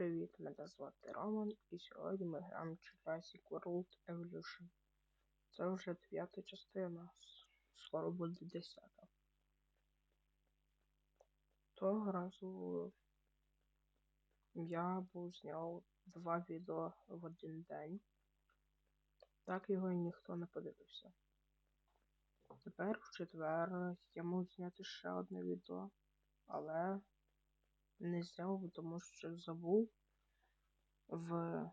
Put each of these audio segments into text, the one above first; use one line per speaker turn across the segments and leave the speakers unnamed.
Привіт, мене звати Роман, і сьогодні ми граємо Jurassic World Evolution. Це вже дев'ята частина, скоро буде десята. Того разу я був зняв два відео в один день. Так його і ніхто не подивився. Тепер в четвер я мав зняти ще одне відео, але не зняв, тому що забув. В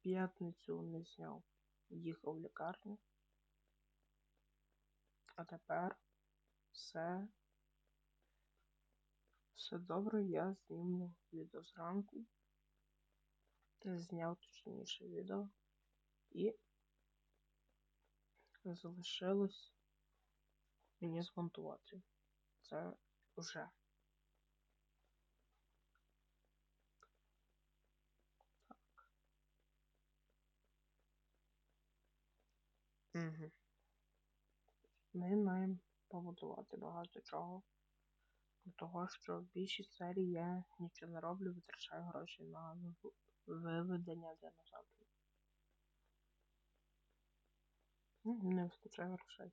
п'ятницю не зняв. Їхав в лікарню. А тепер все. Все добре, я зніму відео зранку. Зняв точніше відео. І залишилось мені змонтувати. Це вже. Угу. Ми маємо побудувати багато чого. Того, що в більшість серій я нічого не роблю, витрачаю гроші на виведення динозаврів. Не вистачає грошей.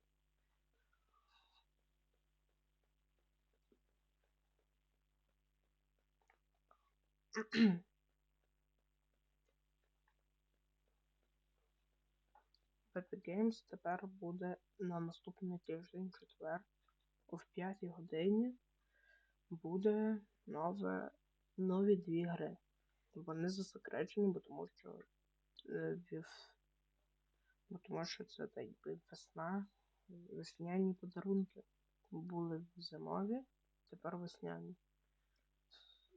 Pepe Games тепер буде на наступний тиждень, четвер, о 5 годині буде нове, нові дві гри. Вони засекречені, бо тому що е, бо тому що це так якби весна, весняні подарунки були зимові, тепер весняні.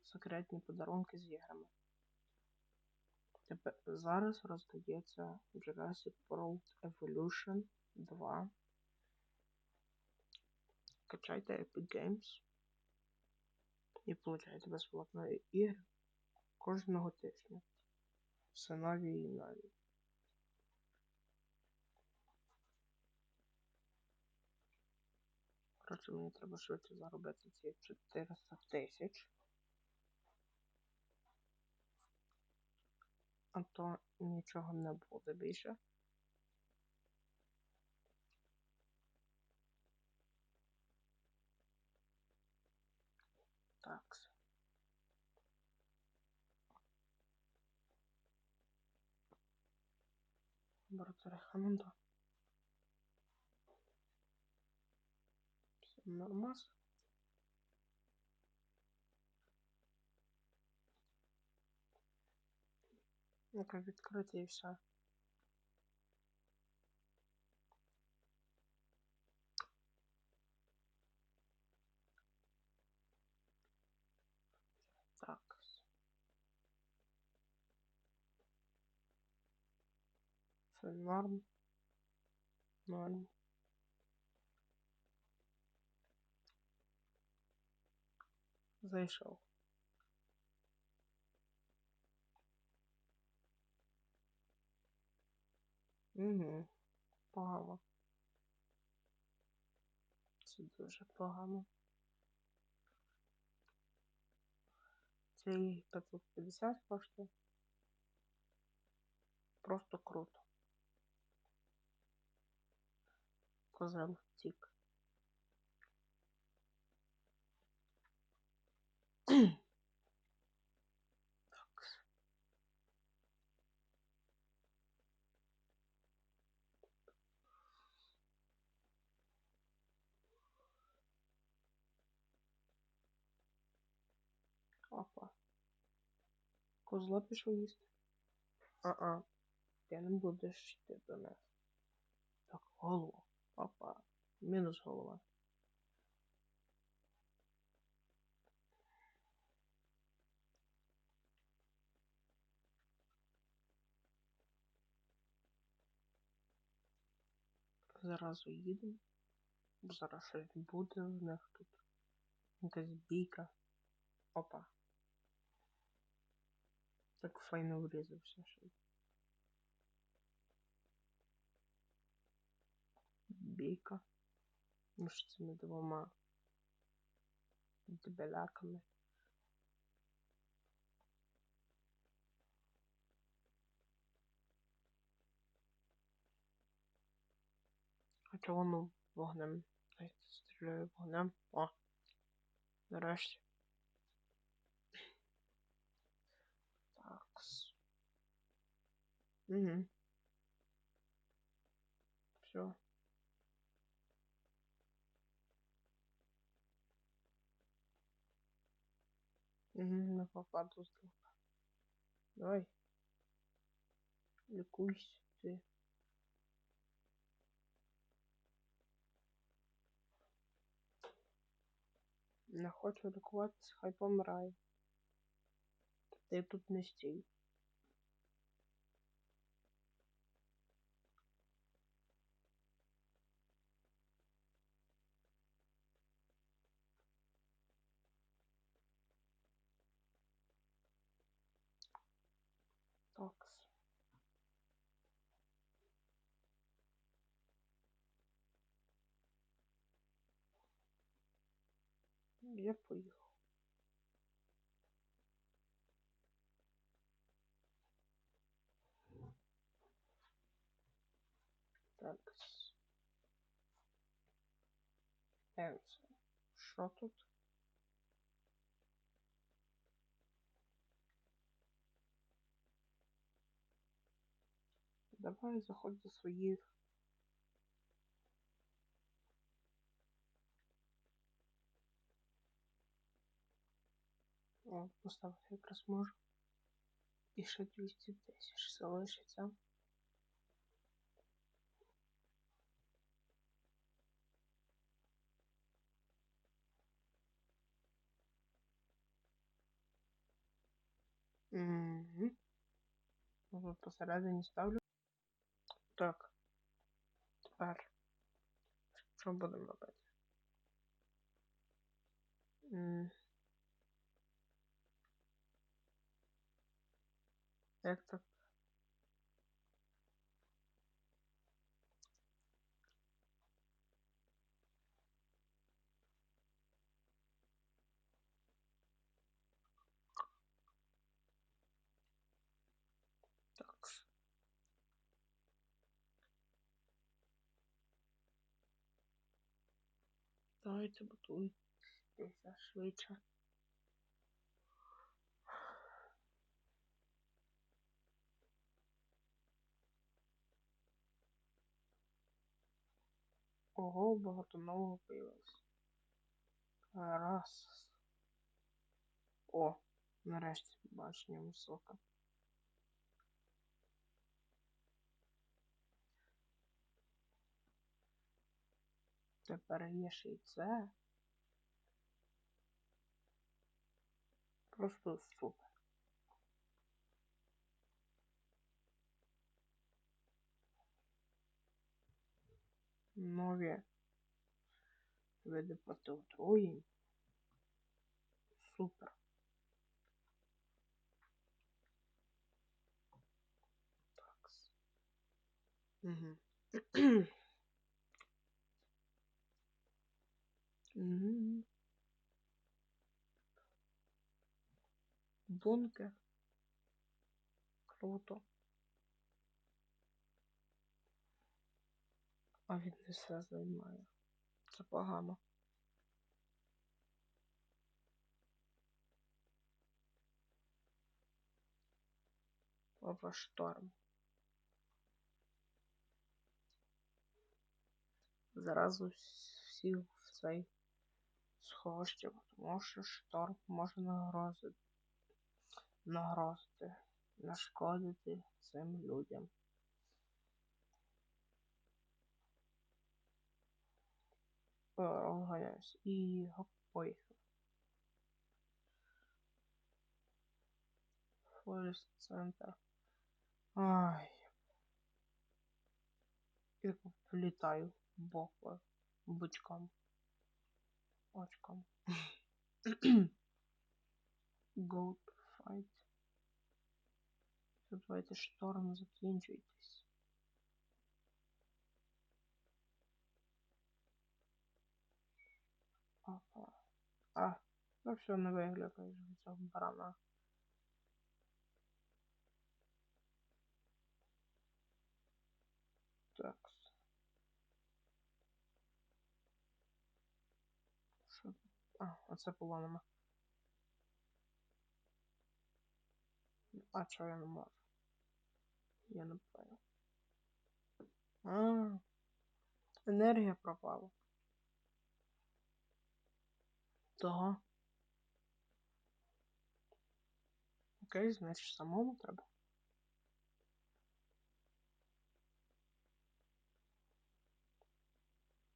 Секретні подарунки з іграми. Зараз роздається Jurassic World Evolution 2. Качайте Epic Games і получайте безплатно ігри кожного тижня. Все нові і нові. Коротше, мені треба швидше заробити ці 400 тисяч. А то нічого не буде більше. Так. Лабораторія Хамонда. Все нормас. Ну-ка, відкрити і все. Так. Все норм. Норм. Зайшов. Угу. Погано. Це дуже погано. Цей 550 коштує. Просто круто. Козел втік. так. Опа. Козла пішов їсти. А-а. Ти не будеш йти до нас. Так, голову. Опа. Мінус голова. Зразу їдемо. Зараз щось буде в них тут. Якась бійка. Опа так файно врізався. Бійка ну, між цими двома дебеляками. А чого ну вогнем? Стріляю вогнем. О! Нарешті. Угу. Все. Угу, на попаду стрілка. Давай. Лікуйся ти. Не хочу лікуватися, хай помирає. Ти тут не стій. Такс. Я поїхав. Такс. Енце. Що тут? Давай заходь до своїх. О, поставити якраз можу. І ще 200 тисяч залишиться. Угу. Тут посередині ставлю. Так. Тепер. Що будемо робити? Як так? Давайте будуйтеся швидше. Ого, багато нового появилось. Раз. О, нарешті бачення висока. Тепер є ще й це. Просто супер. Нові види протиотруєнь. Супер. Такс. Бункер. Круто. А він не все займає. Це погано. Опа, шторм. Зразу всі в цей сховище, тому що шторм може нагрозити, нагрозити, нашкодити цим людям. Розганяюсь і гоп, поїхав. Форест центр. Ай. І влітаю боком, бочком. Очком. Go to fight. Все, давайте шторм закінчуйтесь. А, ну все, не виглядаєш від цього барана. Так. Що? А, оце полонимо. А чого я не можу? Я не понял. А, енергія пропала. Того. Окей, значить самому треба.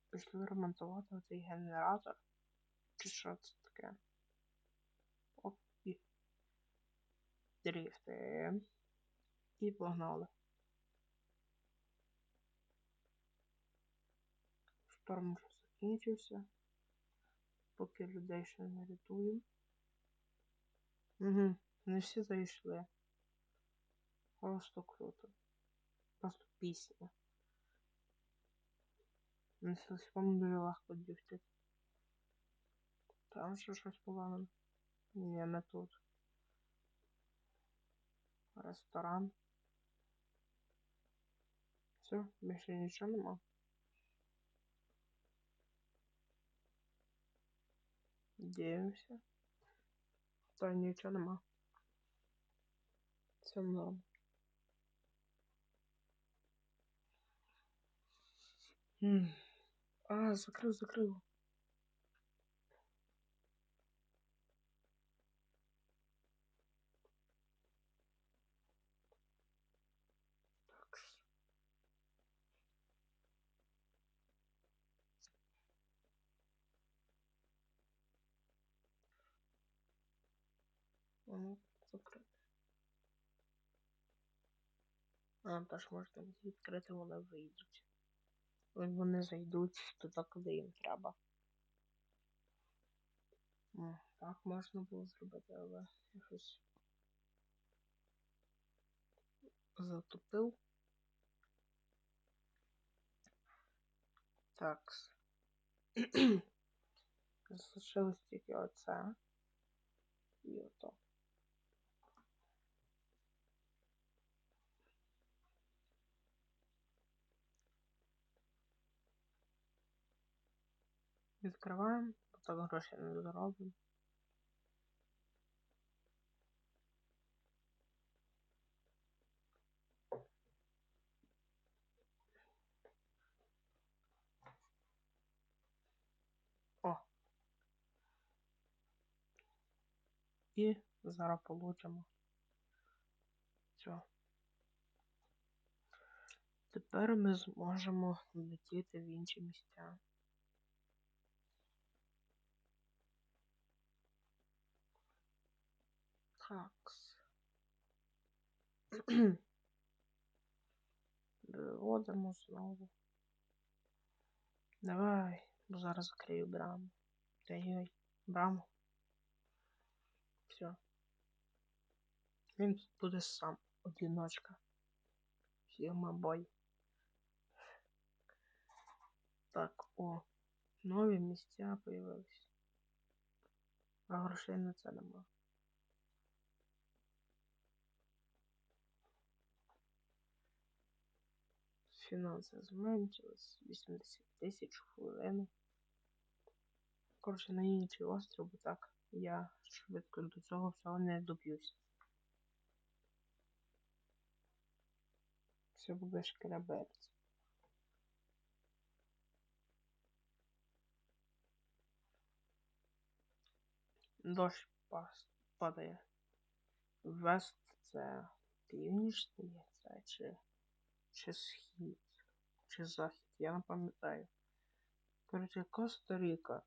Пішли ремонтувати оцей генератор. Чи що це таке? Оп, і. Дріфти. І погнали. Шторм вже закінчився. Поки людей ще не рятуємо. Угу, не всі зайшли. Просто круто. Просто пісня. На сільському дуже легко дівчити. Там ще щось поламано. Ні, не тут. Ресторан. Все, більше нічого нема. Дивимося. Та нічого нема. Все норм. А, закрив, закрив. Ну, закрив. А, теж можна відкрити, вони вийдуть. Вони зайдуть туди, куди їм треба. Так можна було зробити, але я щось затупив. Так. Залишилось тільки оце. І ото. Відкриваємо, бо так гроші не заробимо. І зараз получимо. Все. Тепер ми зможемо летіти в інші місця. Такс. Виводимо знову. Давай, бо зараз закрию браму. Дай-ой, браму. Все. Він тут буде сам одиночка. Фірма бой. Так, о. Нові місця появились. А грошей на це нема. Фінанси зменшились. 80 тисяч хвилин. Коротше, на інший остров, бо так я швидко до цього всього не доб'юсь. Все буде шкеребець. Дощ падає. Вест це північ здається, чи, чи схід, чи захід, я не пам'ятаю. Коротше, Коста-Ріка.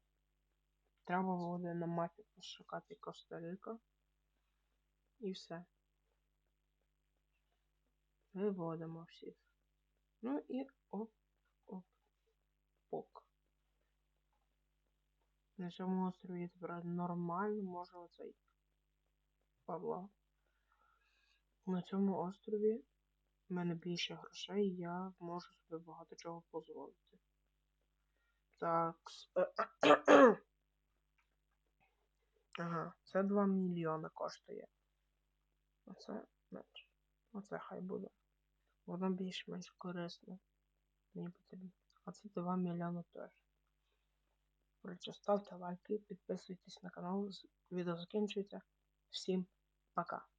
Треба буде на мапі пошукати Коста-Ріка. І все. Виводимо всіх. Ну і оп, оп, пок. На цьому острові тепер нормально може оцей Павла. На цьому острові в мене більше грошей, я можу собі багато чого дозволити. Так. Ага, це 2 мільйони коштує. Оце менше. Оце хай буде. Воно більш-менш корисне. Мені потрібно. А це 2 мільйони теж. Коротше, ставте лайки, підписуйтесь на канал. Відео закінчується. Всім пока!